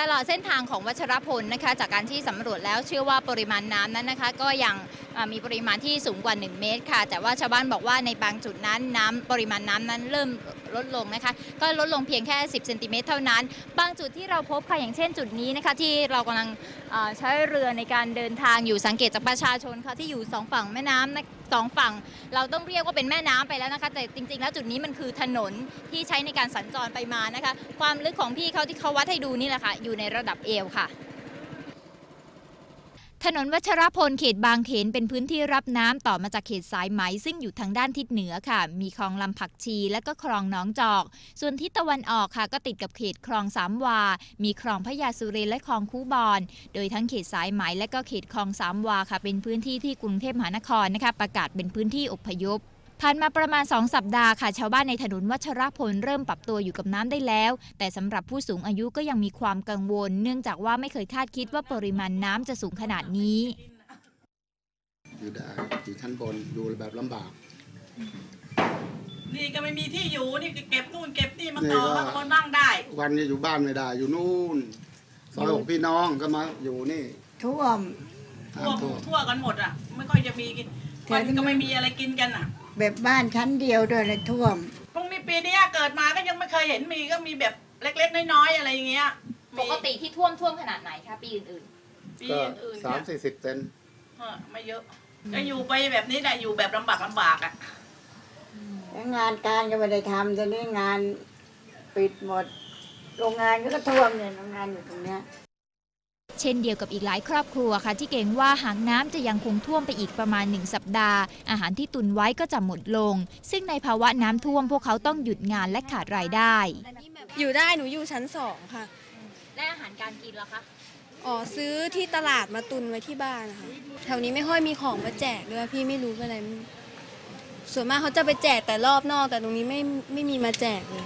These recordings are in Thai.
ตลอดเส้นทางของวัชรพลนะคะจากการที่สำรวจแล้วเชื่อว่าปริมาณน้ำนั้นนะคะ ก็ยังมีปริมาณที่สูงกว่า 1 เมตรค่ะ แต่ว่าชาวบ้านบอกว่าในบางจุดนั้นน้ำปริมาณน้ำนั้นเริ่มลดลงนะคะ ก็ลดลงเพียงแค่ 10เซนติเมตรเท่านั้น บางจุดที่เราพบค่ะอย่างเช่นจุดนี้นะคะที่เรากำลังใช้เรือในการเดินทางอยู่สังเกตจากประชาชนค่ะที่อยู่สองฝั่งแม่น้ำนสองฝั่ง เราต้องเรียกว่าเป็นแม่น้ำไปแล้วนะคะ แต่จริง ๆ แล้วจุดนี้มันคือถนนที่ใช้ในการสัญจรไปมานะคะ ความลึกของพี่เขาที่เขาวัดให้ดูนี่แหละค่ะอยู่ในระดับเอวค่ะ ถนนวัชรพลเขตบางเขนเป็นพื้นที่รับน้ำต่อมาจากเขตสายไหม ซึ่งอยู่ทางด้านทิศเหนือค่ะ มีคลองลำผักชี และก็คลองน้องจอก ส่วนทิศตะวันออกค่ะ ก็ติดกับเขตคลองสามวา มีคลองพญาสุเรนและคลองคูบอน โดยทั้งเขตสายไหม และก็เขตคลองสามวาค่ะ เป็นพื้นที่ที่กรุงเทพมหานครนะคะประกาศเป็นพื้นที่อพยพ ผ่านมาประมาณ 2 สัปดาห์ค่ะ ชาวบ้านในถนนวัชรพลเริ่มปรับตัวอยู่กับน้ำได้แล้ว แต่สำหรับผู้สูงอายุก็ยังมีความกังวล เนื่องจากว่าไม่เคยคาดคิดว่าปริมาณน้ำจะสูงขนาดนี้อยู่ได้อยู่ชั้นบนอยู่แบบลำบาก นี่ก็ไม่มีที่อยู่นี่ก็เก็บนู่นเก็บนี่มานี่ต่อก็มาคนนั่งได้ วันนี้อยู่บ้านไม่ได้ อยู่นู่นซอยของพี่น้องก็มาอยู่นี่ท่วมทั่วน้ำท่วมทั่วกันหมดอะไม่ค่อยจะมีกิน แถวัวนนี้ก็ไม่มีอะไรกินกันอะ แบบบ้านชั้นเดียวด้วยเลยท่วมพวกมีปีเนี้ยเกิดมาก็ยังไม่เคยเห็นมีก็มีแบบเล็กๆน้อยๆอะไรอย่างเงี้ยปกติที่ท่วมท่วมขนาดไหนคะปีอื่นปีก็อื่นๆสามเนี่ยสี่สิบเซนเออไม่เยอะก็อยู่ไปแบบนี้แหละอยู่แบบลำบากลำบากอะแล้วงานการก็ไม่ได้ทำตอนนี้งานปิดหมด โรงงานก็ท่วมเนี่ยโรงงานอยู่ตรงเนี้ย เช่นเดียวกับอีกหลายครอบครัวค่ะ ที่เกรงว่าหากน้ำจะยังคงท่วมไปอีกประมาณ 1 สัปดาห์ อาหารที่ตุนไว้ก็จะหมดลง ซึ่งในภาวะน้ำท่วมพวกเขาต้องหยุดงานและขาดรายได้ อยู่ได้หนูอยู่ชั้นสองค่ะ และอาหารการกินล่ะคะอ๋อซื้อที่ตลาดมาตุนไว้ที่บ้านนะคะแถวนี้ไม่ค่อยมีของมาแจกด้วยพี่ไม่รู้เป็นอะไร ส่วนมากเขาจะไปแจกแต่รอบนอก แต่ตรงนี้ไม่ไม่มีมาแจกเลย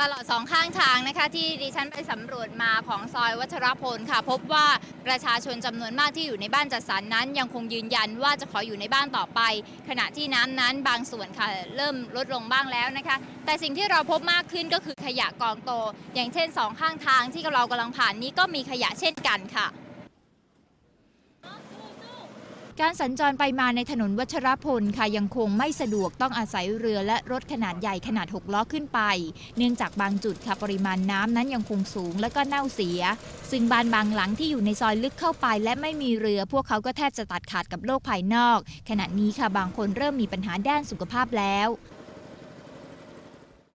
ตลอดสองข้างทางนะคะที่ดิฉันไปสำรวจมาของซอยวัชรพลค่ะ พบว่าประชาชนจำนวนมากที่อยู่ในบ้านจัดสรรนั้น ยังคงยืนยันว่าจะขออยู่ในบ้านต่อไป ขณะที่น้ำนั้นบางส่วนค่ะเริ่มลดลงบ้างแล้วนะคะ แต่สิ่งที่เราพบมากขึ้นก็คือขยะกองโต อย่างเช่นสองข้างทางที่เรากำลังผ่านนี้ก็มีขยะเช่นกันค่ะ การสัญจรไปมาในถนนวัชรพลค่ะยังคงไม่สะดวกต้องอาศัยเรือและรถขนาดใหญ่ขนาด 6 ล้อขึ้นไป เนื่องจากบางจุดค่ะปริมาณน้ำนั้นยังคงสูงและก็เน่าเสีย ซึ่งบ้านบางหลังที่อยู่ในซอยลึกเข้าไป และไม่มีเรือ พวกเขาก็แทบจะตัดขาดกับโลกภายนอก ขณะนี้ค่ะบางคนเริ่มมีปัญหาด้านสุขภาพแล้ว